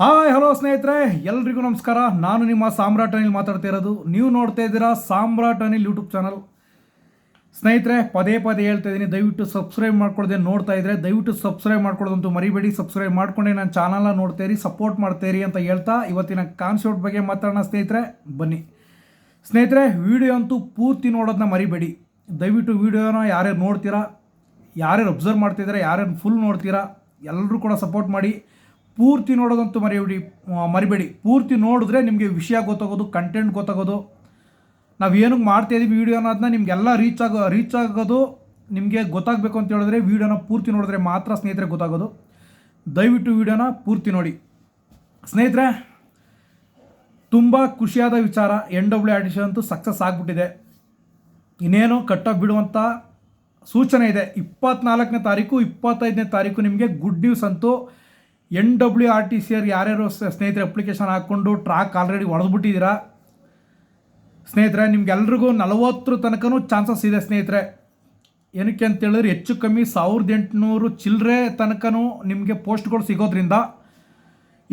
Hi, hello ಸ್ನೇಹಿತರೆ, ಎಲ್ರಿಗೂ ನಮಸ್ಕಾರ. ನಾನು ನಿಮ್ಮ ಸಾಮ್ರಾಟ್ ಅನಿಲ್ ಮಾತಾಡ್ತಾ ಇರೋದು. ನೀವು ನೋಡ್ತಾ ಇದ್ದೀರಾ ಸಾಮ್ರಾಟ್ ಅನಿಲ್ ಯೂಟ್ಯೂಬ್ ಚಾನಲ್. ಸ್ನೇಹಿತರೆ, ಪದೇ ಪದೇ ಹೇಳ್ತಾ ಇದ್ದೀನಿ, ದಯವಿಟ್ಟು ಸಬ್ಸ್ಕ್ರೈಬ್ ಮಾಡ್ಕೊಳ್ದೆ ನೋಡ್ತಾ ಇದ್ರೆ, ದಯವಿಟ್ಟು ಸಬ್ಸ್ಕ್ರೈಬ್ ಮಾಡ್ಕೊಳ್ಳೋದಂತೂ ಮರಿಬೇಡಿ. ಸಬ್ಸ್ಕ್ರೈಬ್ ಮಾಡ್ಕೊಂಡೆ ನಾನು ಚಾನಲ್ನ ಇರಿ, ಸಪೋರ್ಟ್ ಮಾಡ್ತೀರಿ ಅಂತ ಹೇಳ್ತಾ ಇವತ್ತಿನ ಕಾನ್ಸೆಪ್ಟ್ ಬಗ್ಗೆ ಮಾತಾಡೋಣ ಸ್ನೇಹಿತರೆ. ಬನ್ನಿ. ಸ್ನೇಹಿತರೆ, ವಿಡಿಯೋ ಅಂತೂ ಪೂರ್ತಿ ನೋಡೋದನ್ನ ಮರಿಬೇಡಿ. ದಯವಿಟ್ಟು ವಿಡಿಯೋನ ಯಾರ್ಯಾರು ನೋಡ್ತೀರಾ, ಯಾರ್ಯಾರು ಅಬ್ಸರ್ವ್ ಮಾಡ್ತಿದ್ದಾರೆ ಯಾರ್ಯಾರು ಫುಲ್ ನೋಡ್ತೀರಾ ಎಲ್ಲರೂ ಕೂಡ ಸಪೋರ್ಟ್ ಮಾಡಿ. ಪೂರ್ತಿ ನೋಡೋದಂತೂ ಮರಿಬಿಡಿ ಮರಿಬೇಡಿ. ಪೂರ್ತಿ ನೋಡಿದ್ರೆ ನಿಮಗೆ ವಿಷಯ ಗೊತ್ತಾಗೋದು ಕಂಟೆಂಟ್ ಗೊತ್ತಾಗೋದು. ನಾವು ಏನಕ್ಕೆ ಮಾಡ್ತಾ ಇದ್ದೀವಿ ವೀಡಿಯೋ ಅನ್ನೋದನ್ನ ನಿಮಗೆಲ್ಲ ರೀಚ್ ಆಗೋ ರೀಚ್ ಆಗೋದು ನಿಮಗೆ ಗೊತ್ತಾಗಬೇಕು ಅಂತ ಹೇಳಿದ್ರೆ ವೀಡಿಯೋನ ಪೂರ್ತಿ ನೋಡಿದ್ರೆ ಮಾತ್ರ ಸ್ನೇಹಿತರೆ ಗೊತ್ತಾಗೋದು. ದಯವಿಟ್ಟು ವೀಡಿಯೋನ ಪೂರ್ತಿ ನೋಡಿ. ಸ್ನೇಹಿತರೆ, ತುಂಬ ಖುಷಿಯಾದ ವಿಚಾರ. ಎನ್ ಡಬ್ಲ್ಯೂ ಆಡಿಷನ್ ಅಂತೂ ಸಕ್ಸಸ್ ಆಗಿಬಿಟ್ಟಿದೆ. ಇನ್ನೇನು ಕಟ್ಟಾಗಿ ಬಿಡುವಂಥ ಸೂಚನೆ ಇದೆ. ಇಪ್ಪತ್ನಾಲ್ಕನೇ ತಾರೀಕು, ಇಪ್ಪತ್ತೈದನೇ ತಾರೀಕು ನಿಮಗೆ ಗುಡ್ ನ್ಯೂಸ್ ಅಂತೂ N W R T C R ಯಾರ್ಯಾರು ಸ್ನೇಹಿತರೆ ಅಪ್ಲಿಕೇಶನ್ ಹಾಕ್ಕೊಂಡು ಟ್ರ್ಯಾಕ್ ಆಲ್ರೆಡಿ ಹೊಡೆದ್ಬಿಟ್ಟಿದ್ದೀರಾ ಸ್ನೇಹಿತರೆ, ನಿಮ್ಗೆಲ್ರಿಗೂ ನಲವತ್ತರ ತನಕನೂ ಚಾನ್ಸಸ್ ಇದೆ ಸ್ನೇಹಿತರೆ. ಏನಕ್ಕೆ ಅಂತೇಳಿದ್ರೆ ಹೆಚ್ಚು ಕಮ್ಮಿ ಸಾವಿರದ ಎಂಟುನೂರು ಚಿಲ್ಲರೆ ತನಕನೂ ನಿಮಗೆ ಪೋಸ್ಟ್ಗಳು ಸಿಗೋದ್ರಿಂದ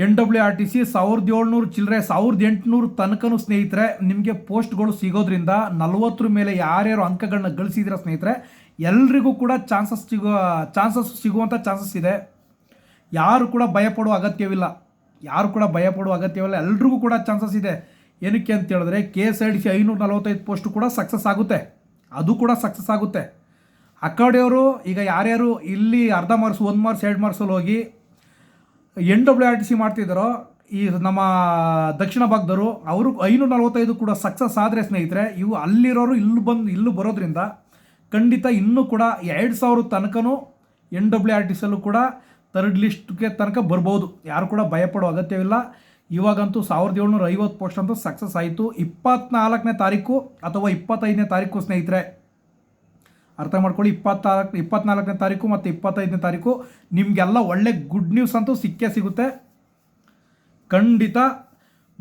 N W R T C ಸಾವಿರದ ಏಳ್ನೂರು ಚಿಲ್ಲರೆ ಸಾವಿರದ ಎಂಟುನೂರು ತನಕನೂ ಸ್ನೇಹಿತರೆ ನಿಮಗೆ ಪೋಸ್ಟ್ಗಳು ಸಿಗೋದ್ರಿಂದ ನಲವತ್ತರ ಮೇಲೆ ಯಾರ್ಯಾರು ಅಂಕಗಳನ್ನ ಗಳಿಸಿದಿರ ಸ್ನೇಹಿತರೆ, ಎಲ್ರಿಗೂ ಕೂಡ ಚಾನ್ಸಸ್ ಸಿಗೋ ಚಾನ್ಸಸ್ ಸಿಗುವಂಥ ಚಾನ್ಸಸ್ ಇದೆ. ಯಾರು ಕೂಡ ಭಯಪಡುವ ಅಗತ್ಯವಿಲ್ಲ. ಯಾರು ಕೂಡ ಭಯಪಡುವ ಅಗತ್ಯವಿಲ್ಲ. ಎಲ್ರಿಗೂ ಕೂಡ ಚಾನ್ಸಸ್ ಇದೆ. ಏನಕ್ಕೆ ಅಂತ ಹೇಳಿದ್ರೆ K S I D C ಐನೂರ ನಲವತ್ತೈದು ಪೋಸ್ಟ್ ಕೂಡ ಸಕ್ಸಸ್ ಆಗುತ್ತೆ. ಅದು ಕೂಡ ಸಕ್ಸಸ್ ಆಗುತ್ತೆ. ಆ ಈಗ ಯಾರ್ಯಾರು ಇಲ್ಲಿ ಅರ್ಧ ಮಾರ್ಕ್ಸ್ ಒಂದು ಮಾರ್ಕ್ಸ್ ಎರಡು ಮಾರ್ಕ್ಸಲ್ಲಿ ಹೋಗಿ N W R T C ಮಾಡ್ತಿದ್ದಾರೋ, ಈ ನಮ್ಮ ದಕ್ಷಿಣ ಭಾಗದವರು, ಅವರು ಐನೂರ ನಲವತ್ತೈದು ಕೂಡ ಸಕ್ಸಸ್ ಆದರೆ ಸ್ನೇಹಿತರೆ, ಇವು ಅಲ್ಲಿರೋರು ಇಲ್ಲಿ ಬಂದು, ಇಲ್ಲೂ ಬರೋದ್ರಿಂದ ಖಂಡಿತ ಇನ್ನೂ ಕೂಡ ಎರಡು ಸಾವಿರ ತನಕನೂ ಎನ್ ಡಬ್ಲ್ಯೂ ಆರ್ ಟಿ ಸಿಯಲ್ಲೂ ಕೂಡ ಥರ್ಡ್ ಲಿಸ್ಟ್ಗೆ ತನಕ ಬರ್ಬೋದು. ಯಾರು ಕೂಡ ಭಯಪಡೋ ಅಗತ್ಯವಿಲ್ಲ. ಇವಾಗಂತೂ ಸಾವಿರದ ಏಳ್ನೂರ ಐವತ್ತು ಪೋಸ್ಟ್ ಅಂತೂ ಸಕ್ಸಸ್ ಆಯಿತು. ಇಪ್ಪತ್ನಾಲ್ಕನೇ ತಾರೀಕು ಅಥವಾ ಇಪ್ಪತ್ತೈದನೇ ತಾರೀಕು ಸ್ನೇಹಿತರೆ. ಅರ್ಥ ಮಾಡ್ಕೊಳ್ಳಿ, ಇಪ್ಪತ್ತಾಲ್ಕು, ಇಪ್ಪತ್ನಾಲ್ಕನೇ ತಾರೀಕು ಮತ್ತು ಇಪ್ಪತ್ತೈದನೇ ತಾರೀಕು ನಿಮಗೆಲ್ಲ ಒಳ್ಳೆ ಗುಡ್ ನ್ಯೂಸ್ ಅಂತೂ ಸಿಕ್ಕೇ ಸಿಗುತ್ತೆ. ಖಂಡಿತ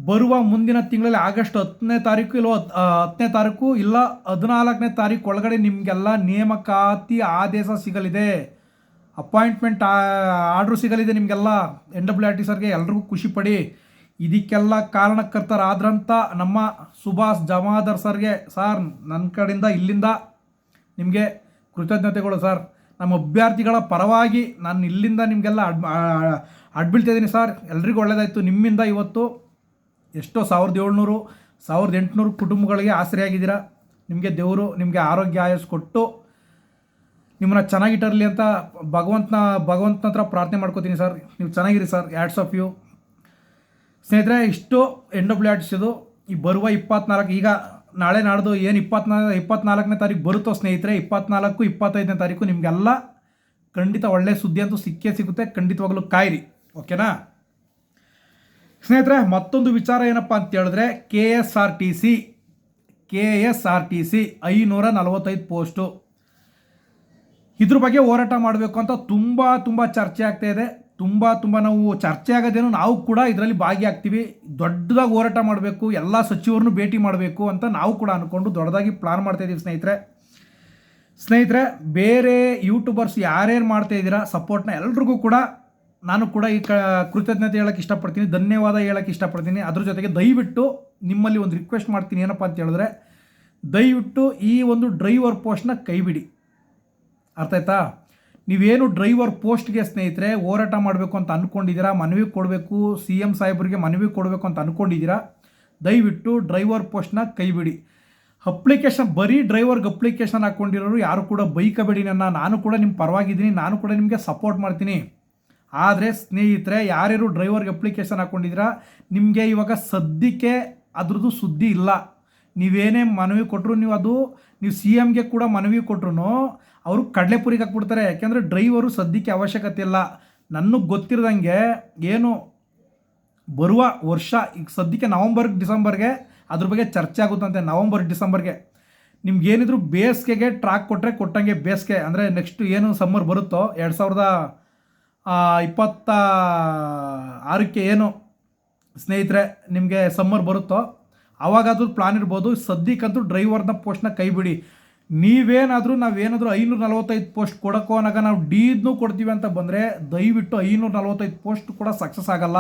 ಬರುವ ಮುಂದಿನ ತಿಂಗಳಲ್ಲಿ ಆಗಸ್ಟ್ ಹತ್ತನೇ ತಾರೀಕು ಇಲ್ಲ ಹತ್- ಹತ್ತನೇ ತಾರೀಕು ಇಲ್ಲ, ಹದಿನಾಲ್ಕನೇ ತಾರೀಕು ಒಳಗಡೆ ನಿಮಗೆಲ್ಲ ನೇಮಕಾತಿ ಆದೇಶ ಸಿಗಲಿದೆ. ಅಪಾಯಿಂಟ್ಮೆಂಟ್ ಆರ್ಡ್ರು ಸಿಗಲಿದೆ ನಿಮಗೆಲ್ಲ? ಎನ್ ಡಬ್ಲ್ಯೂ ಆರ್ ಟಿ ಸರ್ಗೆ ಎಲ್ರಿಗೂ ಖುಷಿ ಪಡಿ. ಇದಕ್ಕೆಲ್ಲ ಕಾರಣಕರ್ತರಾದ್ರಂಥ ನಮ್ಮ ಸುಭಾಷ್ ಜಮಾದರ್ ಸರ್ಗೆ, ಸರ್ ನನ್ನ ಕಡೆಯಿಂದ ಇಲ್ಲಿಂದ ನಿಮಗೆ ಕೃತಜ್ಞತೆಗಳು ಸರ್. ನಮ್ಮ ಅಭ್ಯರ್ಥಿಗಳ ಪರವಾಗಿ ನಾನು ಇಲ್ಲಿಂದ ನಿಮಗೆಲ್ಲ ಅಡ್ ಅಡ್ಬೀಳ್ತಾ ಇದ್ದೀನಿ ಸರ್. ಎಲ್ರಿಗೂ ಒಳ್ಳೆಯದಾಯಿತು ನಿಮ್ಮಿಂದ ಇವತ್ತು ಎಷ್ಟೋ ಸಾವಿರದ ಏಳ್ನೂರು, ಸಾವಿರದ ಎಂಟುನೂರು ಕುಟುಂಬಗಳಿಗೆ ಆಸರೆಯಾಗಿದ್ದೀರಾ. ನಿಮಗೆ ದೇವರು ನಿಮಗೆ ಆರೋಗ್ಯ ಆಯಸ್ಸು ಕೊಟ್ಟು ನಿಮ್ಮನ್ನ ಚೆನ್ನಾಗಿಟ್ಟಿರಲಿ ಅಂತ ಭಗವಂತನ ಭಗವಂತನ ಹತ್ರ ಪ್ರಾರ್ಥನೆ ಮಾಡ್ಕೋತೀನಿ ಸರ್. ನೀವು ಚೆನ್ನಾಗಿರಿ ಸರ್. ಆ್ಯಡ್ಸ್ ಆಫ್ ಯು ಸ್ನೇಹಿತರೆ, ಇಷ್ಟು ಎನ್ ಡಬ್ಲ್ಯೂ ಇದು ಈ ಬರುವ ಇಪ್ಪತ್ನಾಲ್ಕು, ಈಗ ನಾಳೆ ನಾಡ್ದು ಏನು ಇಪ್ಪತ್ನಾಲ್ಕು ಇಪ್ಪತ್ನಾಲ್ಕನೇ ತಾರೀಕು ಬರುತ್ತೋ ಸ್ನೇಹಿತರೆ, ಇಪ್ಪತ್ನಾಲ್ಕು, ಇಪ್ಪತ್ತೈದನೇ ತಾರೀಕು ನಿಮಗೆಲ್ಲ ಖಂಡಿತ ಒಳ್ಳೆಯ ಸುದ್ದಿ ಅಂತೂ ಸಿಕ್ಕೇ ಸಿಗುತ್ತೆ. ಖಂಡಿತವಾಗ್ಲೂ ಕಾಯಿರಿ. ಓಕೆನಾ ಸ್ನೇಹಿತರೆ, ಮತ್ತೊಂದು ವಿಚಾರ ಏನಪ್ಪ ಅಂತ ಹೇಳಿದ್ರೆ K S R T C K S R T C ಐನೂರ ನಲವತ್ತೈದು ಪೋಸ್ಟು ಇದ್ರ ಬಗ್ಗೆ ಹೋರಾಟ ಮಾಡಬೇಕು ಅಂತ ತುಂಬ ತುಂಬ ಚರ್ಚೆ ಆಗ್ತಾ ಇದೆ. ತುಂಬ ತುಂಬ ನಾವು ಚರ್ಚೆ ಆಗೋದೇನು ನಾವು ಕೂಡ ಇದರಲ್ಲಿ ಭಾಗಿಯಾಗ್ತೀವಿ. ದೊಡ್ಡದಾಗಿ ಹೋರಾಟ ಮಾಡಬೇಕು, ಎಲ್ಲ ಸಚಿವರನ್ನು ಭೇಟಿ ಮಾಡಬೇಕು ಅಂತ ನಾವು ಕೂಡ ಅಂದ್ಕೊಂಡು ದೊಡ್ಡದಾಗಿ ಪ್ಲಾನ್ ಮಾಡ್ತಾ ಇದ್ದೀವಿ ಸ್ನೇಹಿತರೆ. ಸ್ನೇಹಿತರೆ, ಬೇರೆ ಯೂಟ್ಯೂಬರ್ಸ್ ಯಾರ್ಯಾರು ಮಾಡ್ತಾ ಇದ್ದೀರಾ ಸಪೋರ್ಟ್ನ ಎಲ್ರಿಗೂ ಕೂಡ ನಾನು ಕೂಡ ಈ ಕ, ಕೃತಜ್ಞತೆ ಹೇಳೋಕ್ಕೆ ಇಷ್ಟಪಡ್ತೀನಿ, ಧನ್ಯವಾದ ಹೇಳೋಕ್ಕೆ ಇಷ್ಟಪಡ್ತೀನಿ. ಅದ್ರ ಜೊತೆಗೆ ದಯವಿಟ್ಟು ನಿಮ್ಮಲ್ಲಿ ಒಂದು ರಿಕ್ವೆಸ್ಟ್ ಮಾಡ್ತೀನಿ ಏನಪ್ಪ ಅಂತ ಹೇಳಿದ್ರೆ, ದಯವಿಟ್ಟು ಈ ಒಂದು ಡ್ರೈವರ್ ಪೋಸ್ಟ್ನ ಕೈಬಿಡಿ. ಅರ್ಥ ಆಯ್ತಾ? ನೀವೇನು ಡ್ರೈವರ್ ಪೋಸ್ಟ್ಗೆ ಸ್ನೇಹಿತರೆ, ಹೋರಾಟ ಮಾಡಬೇಕು ಅಂತ ಅಂದ್ಕೊಂಡಿದ್ದೀರಾ ಮನವಿ ಕೊಡಬೇಕು ಸಿ ಎಂ ಸಾಹೇಬ್ರಿಗೆ ಮನವಿ ಕೊಡಬೇಕು ಅಂತ ಅಂದ್ಕೊಂಡಿದ್ದೀರಾ ದಯವಿಟ್ಟು ಡ್ರೈವರ್ ಪೋಸ್ಟ್ನ ಕೈಬಿಡಿ. ಅಪ್ಲಿಕೇಶನ್, ಬರೀ ಡ್ರೈವರ್ಗೆ ಅಪ್ಲಿಕೇಶನ್ ಹಾಕ್ಕೊಂಡಿರೋರು ಯಾರು ಕೂಡ ಬೈಕಬೇಡಿ ನನ್ನ. ನಾನು ಕೂಡ ನಿಮ್ಮ ಪರವಾಗಿದ್ದೀನಿ, ನಾನು ಕೂಡ ನಿಮಗೆ ಸಪೋರ್ಟ್ ಮಾಡ್ತೀನಿ. ಆದರೆ ಸ್ನೇಹಿತರೆ, ಯಾರ್ಯಾರು ಡ್ರೈವರ್ಗೆ ಅಪ್ಲಿಕೇಶನ್ ಹಾಕ್ಕೊಂಡಿದ್ದೀರಾ ನಿಮಗೆ ಇವಾಗ ಸದ್ಯಕ್ಕೆ ಅದ್ರದ್ದು ಸುದ್ದಿ ಇಲ್ಲ. ನೀವೇನೇ ಮನವಿ ಕೊಟ್ಟರು ನೀವು ಅದು, ನೀವು ಸಿ ಎಮ್ಗೆ ಕೂಡ ಮನವಿ ಕೊಟ್ರು ಅವರು ಕಡಲೆಪುರಿಗೆ ಹಾಕ್ಬಿಡ್ತಾರೆ. ಯಾಕೆಂದರೆ ಡ್ರೈವರು ಸದ್ಯಕ್ಕೆ ಅವಶ್ಯಕತೆ ಇಲ್ಲ. ನನಗೆ ಗೊತ್ತಿರದಂಗೆ ಏನು ಬರುವ ವರ್ಷ, ಈಗ ಸದ್ಯಕ್ಕೆ ನವಂಬರ್, ಡಿಸೆಂಬರ್ಗೆ ಅದ್ರ ಬಗ್ಗೆ ಚರ್ಚೆ ಆಗುತ್ತಂತೆ. ನವಂಬರ್, ಡಿಸೆಂಬರ್ಗೆ. ನಿಮ್ಗೆ ಏನಿದ್ರು ಬೇಸಿಗೆಗೆ ಟ್ರಾಕ್ ಕೊಟ್ಟರೆ ಕೊಟ್ಟಂಗೆ ಬೇಸಿಗೆ. ಅಂದರೆ ನೆಕ್ಸ್ಟ್ ಏನು ಸಮ್ಮರ್ ಬರುತ್ತೋ, ಎರಡು ಸಾವಿರದ ಇಪ್ಪತ್ತ ಆರಕ್ಕೆ ಏನು ಸ್ನೇಹಿತರೆ, ನಿಮಗೆ ಸಮ್ಮರ್ ಬರುತ್ತೋ ಅವಾಗಾದ್ರೂ ಪ್ಲಾನ್ ಇರ್ಬೋದು. ಸದ್ಯಕ್ಕಂತೂ ಡ್ರೈವರ್ನ ಪೋಸ್ಟ್ನ ಕೈ ಬಿಡಿ ನೀವೇನಾದರೂ ನಾವೇನಾದರೂ ಐನೂರ ನಲವತ್ತೈದು ಪೋಸ್ಟ್ ಕೊಡೋಕ್ಕೋ ಅನ್ನೋಕೆ ನಾವು ಡೀದ್ನೂ ಕೊಡ್ತೀವಿ ಅಂತ ಬಂದರೆ ದಯವಿಟ್ಟು ಐನೂರ ನಲವತ್ತೈದು ಪೋಸ್ಟ್ ಕೂಡ ಸಕ್ಸಸ್ ಆಗಲ್ಲ.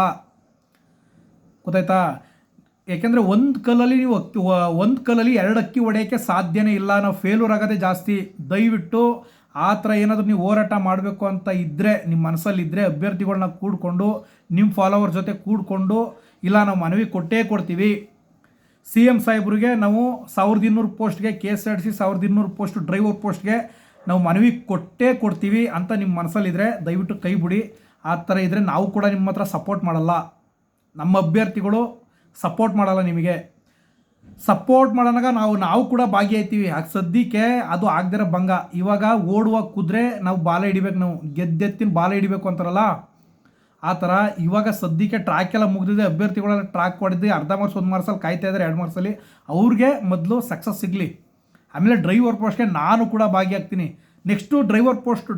ಗೊತ್ತಾಯ್ತಾ? ಏಕೆಂದರೆ ಒಂದು ಕಲ್ಲಲ್ಲಿ ನೀವು ಅಕ್ಕಿ ಒಂದು ಕಲ್ಲಲ್ಲಿ ಎರಡು ಅಕ್ಕಿ ಹೊಡೆಯೋಕ್ಕೆ ಸಾಧ್ಯನೇ ಇಲ್ಲ. ನಾವು ಫೇಲ್ಯೂರ್ ಆಗೋದೇ ಜಾಸ್ತಿ. ದಯವಿಟ್ಟು ಆ ಥರ ಏನಾದರೂ ನೀವು ಹೋರಾಟ ಮಾಡಬೇಕು ಅಂತ ಇದ್ದರೆ ನಿಮ್ಮ ಮನಸ್ಸಲ್ಲಿದ್ದರೆ ಅಭ್ಯರ್ಥಿಗಳನ್ನ ಕೂಡಿಕೊಂಡು ನಿಮ್ಮ ಫಾಲೋವರ್ ಜೊತೆ ಕೂಡಿಕೊಂಡು, ಇಲ್ಲ ನಾವು ಮನವಿ ಕೊಟ್ಟೇ ಕೊಡ್ತೀವಿ. ಸಿ ಎಂ ಸಾಹೇಬ್ರಿಗೆ ನಾವು ಸಾವಿರದ ಇನ್ನೂರು ಪೋಸ್ಟ್ಗೆ ಕೆ ಎಸ್ ಆರ್ ಸಿ ಸಾವಿರದ ಇನ್ನೂರು ಪೋಸ್ಟ್ ಡ್ರೈವರ್ ಪೋಸ್ಟ್ಗೆ ನಾವು ಮನವಿ ಕೊಟ್ಟೇ ಕೊಡ್ತೀವಿ ಅಂತ ನಿಮ್ಮ ಮನಸ್ಸಲ್ಲಿದ್ದರೆ ದಯವಿಟ್ಟು ಕೈ ಬಿಡಿ. ಆ ಥರ ಇದ್ದರೆ ನಾವು ಕೂಡ ನಿಮ್ಮ ಹತ್ರ ಸಪೋರ್ಟ್ ಮಾಡಲ್ಲ. ನಮ್ಮ ಅಭ್ಯರ್ಥಿಗಳು ಸಪೋರ್ಟ್ ಮಾಡಲ್ಲ ನಿಮಗೆ. ಸಪೋರ್ಟ್ ಮಾಡೋಣಾಗ ನಾವು ನಾವು ಕೂಡ ಭಾಗಿಯಾಯ್ತೀವಿ. ಆಗ ಸದ್ಯಕ್ಕೆ ಅದು ಆಗದಿರೋ ಭಂಗ. ಇವಾಗ ಓಡುವ ಕುದುರೆ ನಾವು ಬಾಲ ಹಿಡಿಬೇಕು ನಾವು. ಗೆದ್ದೆತ್ತಿನ ಬಾಲ ಹಿಡಿಬೇಕು ಅಂತಾರಲ್ಲ? ಆ ಥರ ಇವಾಗ ಸದ್ಯಕ್ಕೆ ಟ್ರ್ಯಾಕ್ ಎಲ್ಲ ಮುಗಿದಿದೆ. ಅಭ್ಯರ್ಥಿಗಳೆಲ್ಲ ಟ್ರ್ಯಾಕ್ ಹೊಡೆದು ಅರ್ಧ ಮಾರ್ಕ್ಸ್ ಒಂದು ಮಾರ್ಕ್ಸಲ್ಲಿ ಕಾಯ್ತಾ ಇದ್ದಾರೆ. ಎರಡು ಮಾರ್ಕ್ಸಲ್ಲಿ ಅವ್ರಿಗೆ ಮೊದಲು ಸಕ್ಸಸ್ ಸಿಗಲಿ. ಆಮೇಲೆ ಡ್ರೈವರ್ ಪೋಸ್ಟ್ಗೆ ನಾನು ಕೂಡ ಭಾಗಿಯಾಗ್ತೀನಿ. ನೆಕ್ಸ್ಟು ಡ್ರೈವರ್ ಪೋಸ್ಟ್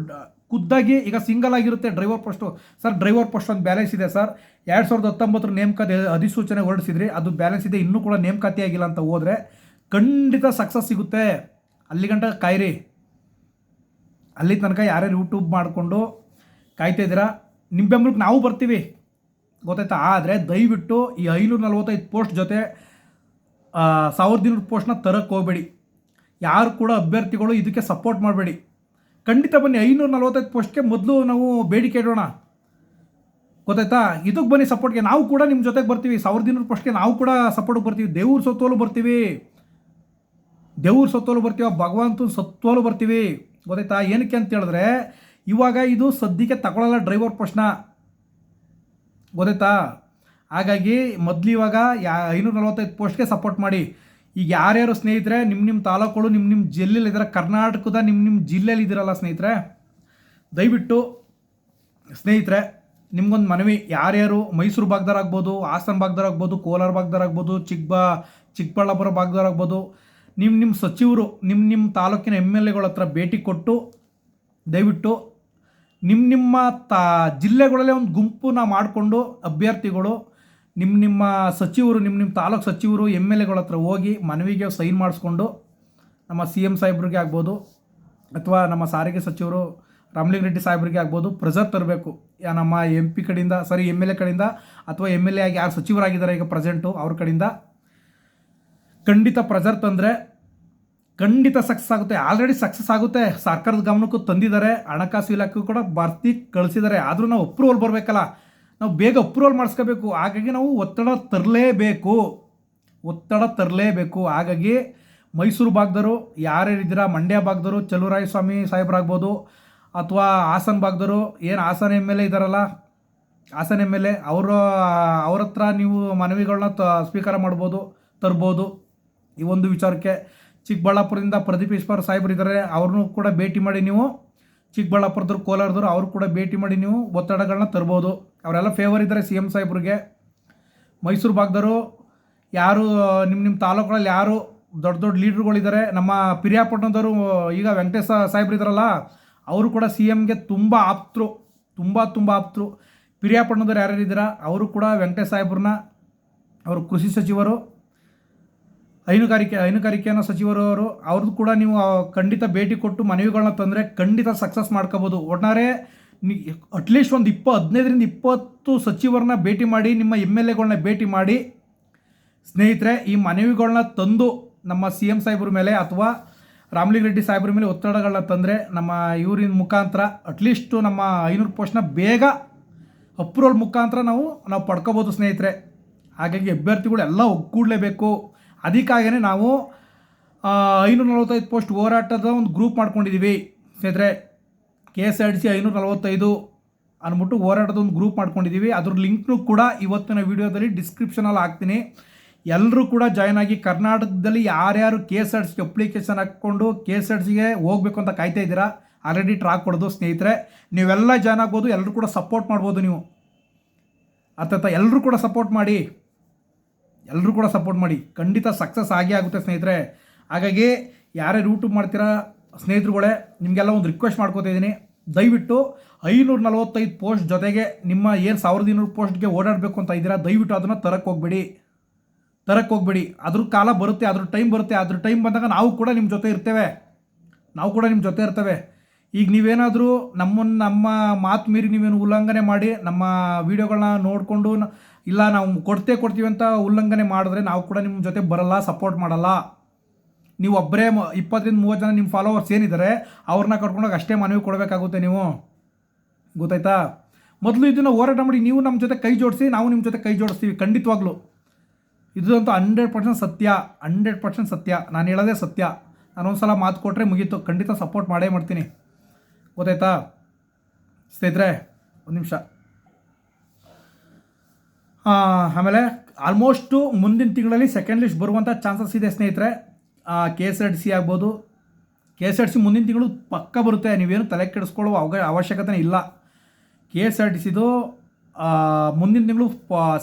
ಖುದ್ದಾಗಿ ಈಗ ಸಿಂಗಲ್ ಆಗಿರುತ್ತೆ driver post sir driver post ಒಂದು ಬ್ಯಾಲೆನ್ಸ್ ಇದೆ ಸರ್ ಎರಡು ಸಾವಿರದ ಹತ್ತೊಂಬತ್ತರ ನೇಮಕಾತಿ ಅಧಿಸೂಚನೆ ಹೊರಡಿಸಿದ್ರಿ. ಅದು ಬ್ಯಾಲೆನ್ಸ್ ಇದೆ. ಇನ್ನೂ ಕೂಡ ನೇಮಕಾತಿ ಆಗಿಲ್ಲ ಅಂತ ಹೋದರೆ ಖಂಡಿತ ಸಕ್ಸಸ್ ಸಿಗುತ್ತೆ. ಅಲ್ಲಿಗಂಟ ಕಾಯಿರಿ. ಅಲ್ಲಿ ತನಕ ಯಾರ್ಯಾರು ಯೂಟ್ಯೂಬ್ ಮಾಡಿಕೊಂಡು ಕಾಯ್ತಾ ಇದ್ದೀರಾ? ನಿಮ್ಮ ಬೆಂಬಲಕ್ಕೆ ನಾವು ಬರ್ತೀವಿ. ಗೊತ್ತಾಯ್ತಾ? ಆದರೆ ದಯವಿಟ್ಟು ಈ ಐನೂರ ನಲ್ವತ್ತೈದು ಪೋಸ್ಟ್ ಜೊತೆ ಸಾವಿರದ ಇನ್ನೂರು ಪೋಸ್ಟ್ನ ತರಕ್ಕೆ ಹೋಗಬೇಡಿ. ಯಾರು ಕೂಡ ಅಭ್ಯರ್ಥಿಗಳು ಇದಕ್ಕೆ ಸಪೋರ್ಟ್ ಮಾಡಬೇಡಿ. ಖಂಡಿತ ಬನ್ನಿ, ಐನೂರ ನಲ್ವತ್ತೈದು ಪೋಸ್ಟ್ಗೆ ಮೊದಲು ನಾವು ಬೇಡಿಕೆ ಇಡೋಣ. ಗೊತ್ತಾಯ್ತಾ? ಇದಕ್ಕೆ ಬನ್ನಿ ಸಪೋರ್ಟ್ಗೆ ನಾವು ಕೂಡ ನಿಮ್ಮ ಜೊತೆಗೆ ಬರ್ತೀವಿ. ಸಾವಿರದ ಇನ್ನೂರು ಪೋಸ್ಟ್ಗೆ ನಾವು ಕೂಡ ಸಪೋರ್ಟ್ಗೆ ಬರ್ತೀವಿ. ದೇವ್ರ ಸತ್ತೋಲು ಬರ್ತೀವಿ. ದೇವ್ರ ಸತ್ತೋಲು ಬರ್ತೀವ, ಭಗವಂತನ ಸತ್ತೋಲು ಬರ್ತೀವಿ. ಗೊತ್ತಾಯ್ತಾ? ಏನಕ್ಕೆ ಅಂತ ಹೇಳಿದ್ರೆ ಇವಾಗ ಇದು ಸದ್ಯಕ್ಕೆ ತಗೊಳ್ಳಲ್ಲ ಡ್ರೈವರ್ ಪ್ರಶ್ನ. ಗೊತ್ತಾಯ್ತಾ? ಹಾಗಾಗಿ ಮೊದಲು ಇವಾಗ ಯಾ ಐನೂರ ನಲ್ವತ್ತೈದು ಪೋಸ್ಟ್ಗೆ ಸಪೋರ್ಟ್ ಮಾಡಿ. ಈಗ ಯಾರ್ಯಾರು ಸ್ನೇಹಿತರೆ ನಿಮ್ಮ ನಿಮ್ಮ ತಾಲೂಕುಗಳು ನಿಮ್ಮ ನಿಮ್ಮ ಜಿಲ್ಲೆಯಲ್ಲಿ ಇದ್ದಾರೆ ಕರ್ನಾಟಕದ ನಿಮ್ಮ ನಿಮ್ಮ ಜಿಲ್ಲೆಯಲ್ಲಿ ಇದ್ದೀರಲ್ಲ ಸ್ನೇಹಿತರೆ, ದಯವಿಟ್ಟು ಸ್ನೇಹಿತರೆ, ನಿಮ್ಗೊಂದು ಮನವಿ. ಯಾರ್ಯಾರು ಮೈಸೂರು ಭಾಗದವ್ರಾಗ್ಬೋದು ಹಾಸನ ಭಾಗದವ್ರಾಗ್ಬೋದು ಕೋಲಾರ ಭಾಗದವ್ರಾಗ್ಬೋದು ಚಿಕ್ಕಬ, ಚಿಕ್ಕಬಳ್ಳಾಪುರ ಭಾಗದವ್ರಾಗ್ಬೋದು ನಿಮ್ಮ ನಿಮ್ಮ ಸಚಿವರು ನಿಮ್ಮ ನಿಮ್ಮ ತಾಲೂಕಿನ ಎಂ ಎಲ್ ಎಗಳ ಹತ್ರ ಭೇಟಿ ಕೊಟ್ಟು, ದಯವಿಟ್ಟು ನಿಮ್ಮ ನಿಮ್ಮ ತಾ ಜಿಲ್ಲೆಗಳಲ್ಲೇ ಒಂದು ಗುಂಪನ್ನ ಮಾಡಿಕೊಂಡು ಅಭ್ಯರ್ಥಿಗಳು ನಿಮ್ಮ ನಿಮ್ಮ ಸಚಿವರು ನಿಮ್ಮ ನಿಮ್ಮ ತಾಲೂಕು ಸಚಿವರು, ಎಂ ಎಲ್ ಎಗಳ ಹತ್ರ ಹೋಗಿ ಮನವಿಗೆ ಸೈನ್ ಮಾಡಿಸ್ಕೊಂಡು ನಮ್ಮ ಸಿ ಎಂ ಸಾಹೇಬ್ರಿಗೆ ಆಗ್ಬೋದು ಅಥವಾ ನಮ್ಮ ಸಾರಿಗೆ ಸಚಿವರು ರಾಮಲಿಂಗರೆಡ್ಡಿ ಸಾಹೇಬ್ರಿಗೆ ಆಗ್ಬೋದು ಪ್ರೆಸರ್ ತರಬೇಕು. ಯಾ ನಮ್ಮ ಎಂ ಪಿ ಕಡೆಯಿಂದ, ಸರಿ, ಎಂ ಎಲ್ ಎ ಕಡೆಯಿಂದ ಅಥವಾ ಎಂ ಎಲ್ ಎ ಆಗಿ ಯಾರು ಸಚಿವರಾಗಿದ್ದಾರೆ ಈಗ ಪ್ರೆಸೆಂಟು ಅವ್ರ ಕಡೆಯಿಂದ ಖಂಡಿತ ಪ್ರೆಸರ್ ತಂದರೆ ಖಂಡಿತ ಸಕ್ಸಸ್ ಆಗುತ್ತೆ. ಆಲ್ರೆಡಿ ಸಕ್ಸಸ್ ಆಗುತ್ತೆ. ಸರ್ಕಾರದ ಗಮನಕ್ಕೂ ತಂದಿದ್ದಾರೆ. ಹಣಕಾಸು ಇಲಾಖೆಗೂ ಕೂಡ ಬರ್ತಿ ಕಳಿಸಿದ್ದಾರೆ. ಆದರೂ ನಾವು ಅಪ್ರೂವಲ್ ಬರಬೇಕಲ್ಲ. ನಾವು ಬೇಗ ಅಪ್ರೂವಲ್ ಮಾಡಿಸ್ಕೋಬೇಕು. ಹಾಗಾಗಿ ನಾವು ಒತ್ತಡ ತರಲೇಬೇಕು. ಒತ್ತಡ ತರಲೇಬೇಕು. ಹಾಗಾಗಿ ಮೈಸೂರು ಭಾಗದವರು, ಯಾರ್ಯಾರಿದ್ದೀರಾ? ಮಂಡ್ಯ ಭಾಗದವರು, ಚಲುವರಾಯ ಸ್ವಾಮಿ ಸಾಹೇಬ್ರಾಗ್ಬೋದು, ಅಥವಾ ಹಾಸನ ಭಾಗದವರು, ಏನು ಹಾಸನ ಎಂ ಎಲ್ ಎ ಇದ್ದಾರಲ್ಲ ಹಾಸನ ಎಂ ಎಲ್ ಅವರು, ಅವ್ರ ಹತ್ರ ನೀವು ಮನವಿಗಳನ್ನ ತ, ಸ್ವೀಕಾರ ಮಾಡ್ಬೋದು, ತರ್ಬೋದು. ಈ ಒಂದು ವಿಚಾರಕ್ಕೆ ಚಿಕ್ಕಬಳ್ಳಾಪುರದಿಂದ ಪ್ರದೀಪ್ ಈಶ್ವರ್ ಸಾಹೇಬ್ರು ಇದ್ದಾರೆ. ಅವ್ರನ್ನೂ ಕೂಡ ಭೇಟಿ ಮಾಡಿ ನೀವು. ಚಿಕ್ಕಬಳ್ಳಾಪುರದವ್ರು, ಕೋಲಾರದವ್ರು, ಅವ್ರು ಕೂಡ ಭೇಟಿ ಮಾಡಿ ನೀವು ಒತ್ತಡಗಳನ್ನ ತರ್ಬೋದು. ಅವರೆಲ್ಲ ಫೇವರ್ ಇದ್ದಾರೆ ಸಿ ಎಂ ಸಾಹೇಬ್ರಿಗೆ. ಮೈಸೂರು ಭಾಗದವರು, ಯಾರು ನಿಮ್ಮ ನಿಮ್ಮ ತಾಲೂಕುಗಳಲ್ಲಿ ಯಾರು ದೊಡ್ಡ ದೊಡ್ಡ ಲೀಡ್ರುಗಳಿದ್ದಾರೆ. ನಮ್ಮ ಪಿರಿಯಾಪಟ್ಟಣದವರು, ಈಗ ವೆಂಕಟೇಶ ಸಾಹೇಬ್ರು ಇದ್ದಾರಲ್ಲ, ಅವರು ಕೂಡ ಸಿ ಎಮ್ಗೆ ತುಂಬ ಆಪ್ತರು, ತುಂಬ ತುಂಬ ಆಪ್ತರು. ಪಿರಿಯಾಪಟ್ಟಣದವ್ರು ಯಾರ್ಯಾರು ಇದ್ದೀರಾ, ಅವರು ಕೂಡ ವೆಂಕಟೇಶ ಸಾಹೇಬ್ರನ್ನ, ಅವರು ಕೃಷಿ ಸಚಿವರು ಹೈನುಗಾರಿಕೆ, ಹೈನುಗಾರಿಕೆಯನ್ನು ಸಚಿವರು ಅವರು, ಅವ್ರದ್ದು ಕೂಡ ನೀವು ಖಂಡಿತ ಭೇಟಿ ಕೊಟ್ಟು ಮನವಿಗಳನ್ನ ತಂದರೆ ಖಂಡಿತ ಸಕ್ಸಸ್ ಮಾಡ್ಕೋಬೋದು. ಒಟ್ಟಾರೆ ಅಟ್ಲೀಸ್ಟ್ ಒಂದು ಇಪ್ಪ ಹದಿನೈದರಿಂದ ಇಪ್ಪತ್ತು ಸಚಿವರನ್ನ ಭೇಟಿ ಮಾಡಿ, ನಿಮ್ಮ ಎಂ ಎಲ್ ಎಗಳನ್ನ ಭೇಟಿ ಮಾಡಿ, ಸ್ನೇಹಿತರೆ, ಈ ಮನವಿಗಳನ್ನ ತಂದು ನಮ್ಮ ಸಿ ಎಂ ಸಾಹೇಬ್ರ ಮೇಲೆ ಅಥವಾ ರಾಮಲಿಂಗರೆಡ್ಡಿ ಸಾಹೇಬ್ರ ಮೇಲೆ ಒತ್ತಡಗಳನ್ನ ತಂದರೆ ನಮ್ಮ ಇವರಿನ ಮುಖಾಂತರ ಅಟ್ಲೀಸ್ಟು ನಮ್ಮ ಐನೂರು ಪೋಸ್ಟ್ನ ಬೇಗ ಅಪ್ರೂವಲ್ ಮುಖಾಂತರ ನಾವು ನಾವು ಪಡ್ಕೋಬೋದು ಸ್ನೇಹಿತರೆ. ಹಾಗಾಗಿ ಅಭ್ಯರ್ಥಿಗಳು ಎಲ್ಲ ಒಗ್ಗೂಡಲೇಬೇಕು. ಅದಕ್ಕಾಗೇ ನಾವು ಐನೂರ ನಲವತ್ತೈದು ಪೋಸ್ಟ್ ಹೋರಾಟದ ಒಂದು ಗ್ರೂಪ್ ಮಾಡ್ಕೊಂಡಿದ್ದೀವಿ ಸ್ನೇಹಿತರೆ K S R T C ಐನೂರ ನಲವತ್ತೈದು ಅಂದ್ಬಿಟ್ಟು ಹೋರಾಟದ ಒಂದು ಗ್ರೂಪ್ ಮಾಡ್ಕೊಂಡಿದ್ದೀವಿ ಅದ್ರ ಲಿಂಕ್ನು ಕೂಡ ಇವತ್ತಿನ ವಿಡಿಯೋದಲ್ಲಿ ಡಿಸ್ಕ್ರಿಪ್ಷನಲ್ಲಿ ಹಾಕ್ತೀನಿ. ಎಲ್ಲರೂ ಕೂಡ ಜಾಯ್ನ್ ಆಗಿ ಕರ್ನಾಟಕದಲ್ಲಿ ಯಾರ್ಯಾರು K S R T C application ಹಾಕ್ಕೊಂಡು ಕೆ ಎಸ್ ಆರ್ ಸಿಗೆ ಹೋಗ್ಬೇಕು ಅಂತ ಕಾಯ್ತಾ ಇದ್ದೀರಾ? ಆಲ್ರೆಡಿ ಟ್ರಾಕ್ ಕೊಡೋದು ಸ್ನೇಹಿತರೆ. ನೀವೆಲ್ಲ ಜಾಯ್ನ್ ಆಗ್ಬೋದು ಎಲ್ಲರೂ ಕೂಡ ಸಪೋರ್ಟ್ ಮಾಡ್ಬೋದು ನೀವು. ಅರ್ಥ ಎಲ್ಲರೂ ಕೂಡ ಸಪೋರ್ಟ್ ಮಾಡಿ. ಎಲ್ಲರೂ ಕೂಡ ಸಪೋರ್ಟ್ ಮಾಡಿ. ಖಂಡಿತ ಸಕ್ಸಸ್ ಆಗೇ ಆಗುತ್ತೆ ಸ್ನೇಹಿತರೆ. ಹಾಗಾಗಿ ಯಾರ್ಯಾರು ಯೂಟ್ಯೂಬ್ ಮಾಡ್ತೀರಾ ಸ್ನೇಹಿತರುಗಳೇ, ನಿಮಗೆಲ್ಲ ಒಂದು ರಿಕ್ವೆಸ್ಟ್ ಮಾಡ್ಕೋತಾ ಇದ್ದೀನಿ. ದಯವಿಟ್ಟು ಐನೂರ ನಲವತ್ತೈದು ಪೋಸ್ಟ್ ಜೊತೆಗೆ ನಿಮ್ಮ ಏನು ಸಾವಿರದ ಇನ್ನೂರು ಪೋಸ್ಟ್ಗೆ ಓಡಾಡಬೇಕು ಅಂತ ಇದ್ದೀರಾ, ದಯವಿಟ್ಟು ಅದನ್ನು ತರಕ್ಕೆ ಹೋಗ್ಬೇಡಿ. ತರಕ್ಕೆ ಹೋಗ್ಬೇಡಿ. ಅದ್ರ ಕಾಲ ಬರುತ್ತೆ, ಅದ್ರ ಟೈಮ್ ಬರುತ್ತೆ, ಅದ್ರ ಟೈಮ್ ಬಂದಾಗ ನಾವು ಕೂಡ ನಿಮ್ಮ ಜೊತೆ ಇರ್ತೇವೆ. ನಾವು ಕೂಡ ನಿಮ್ಮ ಜೊತೆ ಇರ್ತೇವೆ. ಈಗ ನೀವೇನಾದರೂ ನಮ್ಮನ್ನು ನಮ್ಮ ಮಾತು ಮೀರಿ ನೀವೇನು ಉಲ್ಲಂಘನೆ ಮಾಡಿ ನಮ್ಮ ವೀಡಿಯೋಗಳನ್ನ ನೋಡಿಕೊಂಡು ಇಲ್ಲ, ನಾವು ಕೊಡ್ತೇ ಕೊಡ್ತೀವಿ ಅಂತ ಉಲ್ಲಂಘನೆ ಮಾಡಿದ್ರೆ ನಾವು ಕೂಡ ನಿಮ್ಮ ಜೊತೆ ಬರಲ್ಲ ಸಪೋರ್ಟ್ ಮಾಡಲ್ಲ. ನೀವು ಒಬ್ಬರೇ ಇಪ್ಪತ್ತರಿಂದ ಮೂವತ್ತು ಜನ ನಿಮ್ಮ ಫಾಲೋವರ್ಸ್ ಏನಿದ್ದಾರೆ ಅವ್ರನ್ನ ಕರ್ಕೊಂಡೋಗಿ ಅಷ್ಟೇ ಮನವಿ ಕೊಡಬೇಕಾಗುತ್ತೆ ನೀವು. ಗೊತ್ತಾಯ್ತಾ? ಮೊದಲು ಇದನ್ನು ಹೋರಾಟ ಮಾಡಿ ನೀವು ನಮ್ಮ ಜೊತೆ ಕೈ ಜೋಡಿಸಿ, ನಾವು ನಿಮ್ಮ ಜೊತೆ ಕೈ ಜೋಡಿಸ್ತೀವಿ, ಖಂಡಿತವಾಗ್ಲೂ. ಇದಂತೂ ಹಂಡ್ರೆಡ್ ಪರ್ಸೆಂಟ್ ಸತ್ಯ ಹಂಡ್ರೆಡ್ ಪರ್ಸೆಂಟ್ ಸತ್ಯ. ನಾನು ಹೇಳೋದೇ ಸತ್ಯ. ನಾನು ಒಂದು ಸಲ ಮಾತು ಕೊಟ್ಟರೆ ಮುಗೀತು. ಖಂಡಿತ ಸಪೋರ್ಟ್ ಮಾಡೇ ಮಾಡ್ತೀನಿ. ಗೊತ್ತಾಯ್ತಾ? ಸ್ನೇಹಿತರೆ, ಒಂದು ನಿಮಿಷ. ಆಮೇಲೆ ಆಲ್ಮೋಸ್ಟು ಮುಂದಿನ ತಿಂಗಳಲ್ಲಿ ಸೆಕೆಂಡ್ ಲಿಸ್ಟ್ ಬರುವಂಥ ಚಾನ್ಸಸ್ ಇದೆ ಸ್ನೇಹಿತರೆ. K S R T C ಆಗ್ಬೋದು. K S R T C ಮುಂದಿನ ತಿಂಗಳು ಪಕ್ಕ ಬರುತ್ತೆ. ನೀವೇನು ತಲೆ ಕೆಡಿಸ್ಕೊಳ್ಳುವ ಅವ ಅವಶ್ಯಕತೆ ಇಲ್ಲ. ಕೆ ಎಸ್ ಆರ್ ಟಿ ಸಿದು ಮುಂದಿನ ತಿಂಗಳು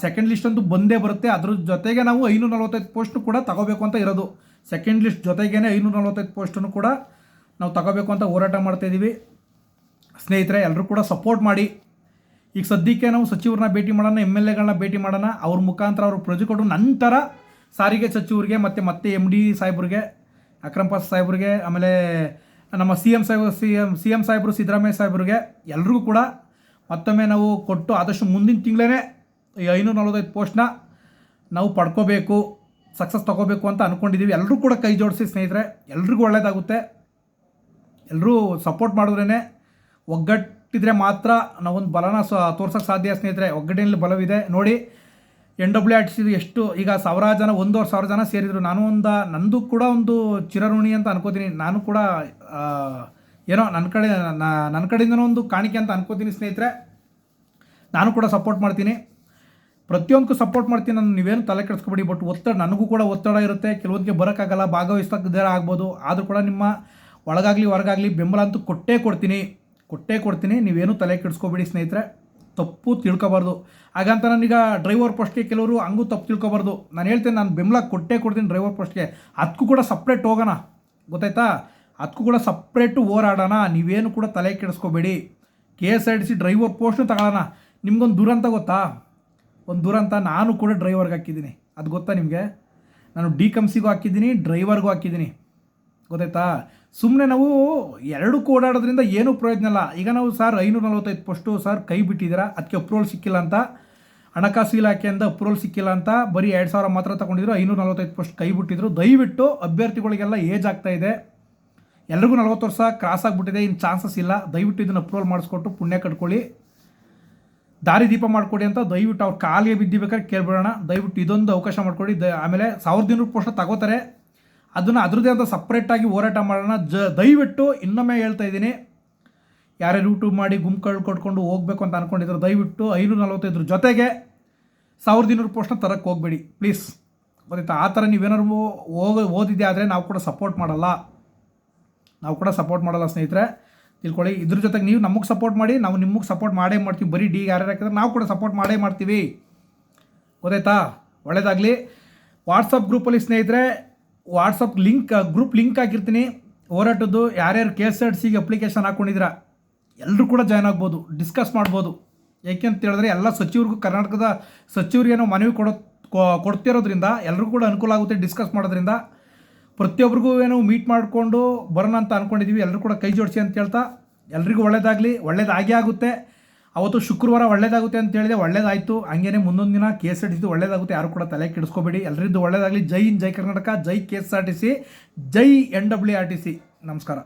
ಸೆಕೆಂಡ್ ಲಿಸ್ಟ್ ಅಂತೂ ಬಂದೇ ಬರುತ್ತೆ. ಅದ್ರ ಜೊತೆಗೆ ನಾವು ಐನೂರ ನಲ್ವತ್ತೈದು ಪೋಸ್ಟ್ನು ಕೂಡ ತಗೋಬೇಕು ಅಂತ ಇರೋದು. ಸೆಕೆಂಡ್ ಲಿಸ್ಟ್ ಜೊತೆಗೇ ಐನೂರ ನಲ್ವತ್ತೈದು ಪೋಸ್ಟನ್ನು ಕೂಡ ನಾವು ತಗೋಬೇಕು ಅಂತ ಹೋರಾಟ ಮಾಡ್ತಾಯಿದ್ದೀವಿ ಸ್ನೇಹಿತರೆ ಎಲ್ಲರೂ ಕೂಡ ಸಪೋರ್ಟ್ ಮಾಡಿ. ಈಗ ಸದ್ಯಕ್ಕೆ ನಾವು ಸಚಿವರನ್ನ ಭೇಟಿ ಮಾಡೋಣ ಎಂ ಎಲ್ ಎಗಳನ್ನ ಭೇಟಿ ಮಾಡೋಣ. ಅವ್ರ ಮುಖಾಂತರ ಅವರು ಪ್ರಜೆ ಕೊಟ್ಟು ನಂತರ ಸಾರಿಗೆ ಸಚಿವರಿಗೆ ಮತ್ತು ಮತ್ತೆ ಎಂ ಡಿ ಸಾಹೇಬ್ರಿಗೆ, ಅಕ್ರಮ್ ಪಾಸ್ ಸಾಹೇಬ್ರಿಗೆ, ಆಮೇಲೆ ನಮ್ಮ ಸಿ ಎಂ ಸಾಹೇಬ್ ಸಿ ಎಂ ಸಿ ಎಂ ಸಾಹೇಬರು, ಸಿದ್ದರಾಮಯ್ಯ ಸಾಹೇಬ್ರಿಗೆ ಎಲ್ರಿಗೂ ಕೂಡ ಮತ್ತೊಮ್ಮೆ ನಾವು ಕೊಟ್ಟು ಆದಷ್ಟು ಮುಂದಿನ ತಿಂಗಳೇ ಈ ಐನೂರ ನಲ್ವತ್ತೈದು ಪೋಸ್ಟ್ನ ನಾವು ಪಡ್ಕೋಬೇಕು ಸಕ್ಸಸ್ ತೊಗೋಬೇಕು ಅಂತ ಅಂದ್ಕೊಂಡಿದ್ದೀವಿ ಎಲ್ಲರೂ ಕೂಡ ಕೈ ಜೋಡಿಸಿ ಸ್ನೇಹಿತರೆ, ಎಲ್ರಿಗೂ ಒಳ್ಳೆಯದಾಗುತ್ತೆ ಎಲ್ಲರೂ ಸಪೋರ್ಟ್ ಮಾಡಿದ್ರೇ ಒಗ್ಗಟ್ಟಿದ್ರೆ ಮಾತ್ರ ನಾವೊಂದು ಬಲನ ಸ, ತೋರ್ಸೋಕೆ ಸಾಧ್ಯ ಸ್ನೇಹಿತರೆ. ಒಗ್ಗಟ್ಟಿನಲ್ಲಿ ಬಲವಿದೆ. ನೋಡಿ, ಎನ್ ಡಬ್ಲ್ಯೂ ಆರ್ ಟಿ ಎಷ್ಟು, ಈಗ ಸಾವಿರಾರು ಜನ, ಒಂದೂವರೆ ಸಾವಿರ ಜನ ಸೇರಿದರು. ನಾನು ಒಂದು, ನಂದು ಕೂಡ ಒಂದು ಚಿರಋಣಿ ಅಂತ ಅನ್ಕೋತೀನಿ. ನಾನು ಕೂಡ ಏನೋ ನನ್ನ ಕಡೆ ನನ್ನ ಕಡೆಯಿಂದನೂ ಒಂದು ಕಾಣಿಕೆ ಅಂತ ಅನ್ಕೋತೀನಿ ಸ್ನೇಹಿತರೆ. ನಾನು ಕೂಡ ಸಪೋರ್ಟ್ ಮಾಡ್ತೀನಿ. ಪ್ರತಿಯೊಂದಕ್ಕೂ ಸಪೋರ್ಟ್ ಮಾಡ್ತೀನಿ. ನಾನು ನೀವೇನು ತಲೆ ಕೆಡಿಸ್ಕೊಬೇಡಿ, ಬಟ್ ಒತ್ತಡ, ನನಗೂ ಕೂಡ ಒತ್ತಡ ಇರುತ್ತೆ. ಕೆಲವೊಂದಿಗೆ ಬರೋಕ್ಕಾಗಲ್ಲ ಭಾಗವಹಿಸ್ತಕ್ಕದೇ ಆಗ್ಬೋದು. ಆದರೂ ಕೂಡ ನಿಮ್ಮ ಒಳಗಾಗಲಿ ಹೊರಗಾಗಲಿ ಬೆಂಬಲ ಅಂತೂ ಕೊಟ್ಟೇ ಕೊಡ್ತೀನಿ. ಕೊಟ್ಟೇ ಕೊಡ್ತೀನಿ. ನೀವೇನು ತಲೆ ಕೆಡಿಸ್ಕೊಬೇಡಿ ಸ್ನೇಹಿತರೆ. ತಪ್ಪು ತಿಳ್ಕೊಬಾರ್ದು. ಹಾಗಂತ ನನಗೆ ಡ್ರೈವರ್ ಪೋಸ್ಟ್ಗೆ ಕೆಲವರು ಹಂಗೂ ತಪ್ಪು ತಿಳ್ಕೊಬಾರ್ದು. ನಾನು ಹೇಳ್ತೇನೆ, ನಾನು ಬೆಂಬಲ ಕೊಟ್ಟೇ ಕೊಡ್ತೀನಿ ಡ್ರೈವರ್ ಪೋಸ್ಟ್ಗೆ. ಅದಕ್ಕೂ ಕೂಡ ಸಪ್ರೇಟ್ ಹೋಗೋಣ. ಗೊತ್ತಾಯ್ತಾ? ಅದಕ್ಕೂ ಕೂಡ ಸಪ್ರೇಟು ಹೋರಾಡೋಣ. ನೀವೇನು ಕೂಡ ತಲೆ ಕೆಡಿಸ್ಕೋಬೇಡಿ. K S R T C driver ಪೋಸ್ಟ್ನು ತಗೊಳ್ಳೋಣ. ನಿಮ್ಗೊಂದು ದುರಂತ ಗೊತ್ತಾ? ಒಂದು ದುರಂತ ನಾನು ಕೂಡ ಡ್ರೈವರ್ಗೆ ಹಾಕಿದ್ದೀನಿ. ಅದು ಗೊತ್ತಾ ನಿಮಗೆ? ನಾನು ಡಿ ಕಮ್ಸಿಗೂ ಹಾಕಿದ್ದೀನಿ, ಡ್ರೈವರ್ಗೂ ಹಾಕಿದ್ದೀನಿ. ಗೊತ್ತಾಯ್ತಾ? ಸುಮ್ಮನೆ ನಾವು ಎರಡು ಓಡಾಡೋದ್ರಿಂದ ಏನೂ ಪ್ರಯೋಜನ ಇಲ್ಲ. ಈಗ ನಾವು ಸರ್ ಐನೂರ ನಲ್ವತ್ತೈದು ಪೋಸ್ಟು ಸರ್ ಕೈ ಬಿಟ್ಟಿದ್ದೀರಾ? ಅದಕ್ಕೆ ಅಪ್ರೂವಲ್ ಸಿಕ್ಕಿಲ್ಲ ಅಂತ. ಹಣಕಾಸು ಇಲಾಖೆಯಿಂದ ಅಪ್ರೂವಲ್ ಸಿಕ್ಕಿಲ್ಲ ಅಂತ. ಬರೀ ಎರಡು ಸಾವಿರ ಮಾತ್ರ ತಗೊಂಡಿದ್ರು ಐನೂರ ನಲ್ವತ್ತೈದು ಪೋಸ್ಟ್ ಕೈ ಬಿಟ್ಟಿದ್ರು. ದಯವಿಟ್ಟು ಅಭ್ಯರ್ಥಿಗಳಿಗೆಲ್ಲ ಏಜ್ ಆಗ್ತಾ ಇದೆ. ಎಲ್ರಿಗೂ ನಲ್ವತ್ತು ವರ್ಷ ಕ್ರಾಸ್ ಆಗಿಬಿಟ್ಟಿದೆ ಇನ್ನು ಚಾನ್ಸಸ್ ಇಲ್ಲ. ದಯವಿಟ್ಟು ಇದನ್ನು ಅಪ್ರೂವಲ್ ಮಾಡಿಸ್ಕೊಟ್ಟು ಪುಣ್ಯ ಕಟ್ಕೊಳ್ಳಿ. ದಾರಿ ದೀಪ ಮಾಡಿಕೊಡಿ ಅಂತ ದಯವಿಟ್ಟು ಅವ್ರು ಕಾಲಿಗೆ ಬಿದ್ದಿಬೇಕಾದ್ರೆ ಕೇಳ್ಬಿಡೋಣ. ದಯವಿಟ್ಟು ಇದೊಂದು ಅವಕಾಶ ಮಾಡಿಕೊಡಿ. ದ ಆಮೇಲೆ ಸಾವಿರದ ಇನ್ನೂರು ಪೋಸ್ಟ್ ತಗೋತಾರೆ. ಅದನ್ನು ಅದರದೇ ಅಂತ ಸಪ್ರೇಟಾಗಿ ಹೋರಾಟ ಮಾಡೋಣ. ಜ, ದಯವಿಟ್ಟು ಇನ್ನೊಮ್ಮೆ ಹೇಳ್ತಾ ಇದ್ದೀನಿ. ಯಾರ್ಯಾರು ಯೂಟ್ಯೂಬ್ ಮಾಡಿ ಗುಂಪುಗಳು ಕೊಟ್ಕೊಂಡು ಹೋಗ್ಬೇಕು ಅಂತ ಅಂದ್ಕೊಂಡಿದ್ರು ದಯವಿಟ್ಟು ಐನೂರ ನಲ್ವತ್ತೈದ್ರ ಜೊತೆಗೆ ಸಾವಿರದ ಇನ್ನೂರು ಪೋಸ್ಟ್ನ ತರಕ್ಕೆ ಹೋಗ್ಬೇಡಿ. ಪ್ಲೀಸ್ ಗೊತ್ತಾಯ್ತಾ ಆ ಥರ ನೀವೇನಾದ್ರು ಹೋಗ, ಓದಿದ್ದೆ ಆದರೆ ನಾವು ಕೂಡ ಸಪೋರ್ಟ್ ಮಾಡಲ್ಲ. ನಾವು ಕೂಡ ಸಪೋರ್ಟ್ ಮಾಡಲ್ಲ ಸ್ನೇಹಿತರೆ. ತಿಳ್ಕೊಳ್ಳಿ, ಇದ್ರ ಜೊತೆಗೆ ನೀವು ನಮಗೆ ಸಪೋರ್ಟ್ ಮಾಡಿ, ನಾವು ನಿಮಗೆ ಸಪೋರ್ಟ್ ಮಾಡೇ ಮಾಡ್ತೀವಿ. ಬರೀ ಡಿ ಯಾರ್ಯಾರು ಹಾಕಿದ್ರೆ, ನಾವು ಕೂಡ ಸಪೋರ್ಟ್ ಮಾಡೇ ಮಾಡ್ತೀವಿ. ಗೊತ್ತಾಯ್ತಾ? ಒಳ್ಳೇದಾಗಲಿ. ವಾಟ್ಸಪ್ ಗ್ರೂಪಲ್ಲಿ ಸ್ನೇಹಿತರೆ ವಾಟ್ಸಪ್ ಲಿಂಕ್, ಗ್ರೂಪ್ ಲಿಂಕ್ ಹಾಕಿರ್ತೀನಿ. ಹೋರಾಟದ್ದು ಯಾರ್ಯಾರು ಕೆ ಎಸ್ ಆರ್ ಟಿ ಸಿಗೆ ಅಪ್ಲಿಕೇಶನ್ ಹಾಕ್ಕೊಂಡಿದ್ದೀರಾ ಎಲ್ಲರೂ ಕೂಡ ಜಾಯ್ನ್ ಆಗ್ಬೋದು, ಡಿಸ್ಕಸ್ ಮಾಡ್ಬೋದು. ಏಕೆ ಅಂತ ಹೇಳಿದ್ರೆ ಎಲ್ಲ ಸಚಿವರಿಗೂ, ಕರ್ನಾಟಕದ ಸಚಿವರಿಗೇನೋ ಮನವಿ ಕೊಡೋ ಕೊಡ್ತಿರೋದ್ರಿಂದ ಎಲ್ಲರಿಗೂ ಕೂಡ ಅನುಕೂಲ ಆಗುತ್ತೆ ಡಿಸ್ಕಸ್ ಮಾಡೋದ್ರಿಂದ. ಪ್ರತಿಯೊಬ್ಬರಿಗೂ ಏನೋ ಮೀಟ್ ಮಾಡಿಕೊಂಡು ಬರೋಣ ಅಂತ ಅಂದ್ಕೊಂಡಿದ್ದೀವಿ ಎಲ್ಲರೂ ಕೂಡ ಕೈ ಜೋಡಿಸಿ ಅಂತ ಹೇಳ್ತಾ, ಎಲ್ರಿಗೂ ಒಳ್ಳೇದಾಗಲಿ, ಒಳ್ಳೇದಾಗೇ ಆಗುತ್ತೆ. ಅವತ್ತು ಶುಕ್ರವಾರ ಒಳ್ಳೇದಾಗುತ್ತೆ ಅಂತ ಹೇಳಿದೆ, ಒಳ್ಳೇದಾಯ್ತು. ಹಂಗೇನೆ ಮುಂದೊಂದು ದಿನ K S R T C ಒಳ್ಳೇದಾಗುತ್ತೆ. ಯಾರು ಕೂಡ ತಲೆ ಕೆಡಿಸ್ಕೋಬೇಡಿ. ಎಲ್ಲರಿದ್ದು ಒಳ್ಳೇದಾಗಲಿ. ಜೈ ಇನ್ ಜೈ ಕರ್ನಾಟಕ. ಜೈ K S R T C. ಜೈ N W R T C. ನಮಸ್ಕಾರ.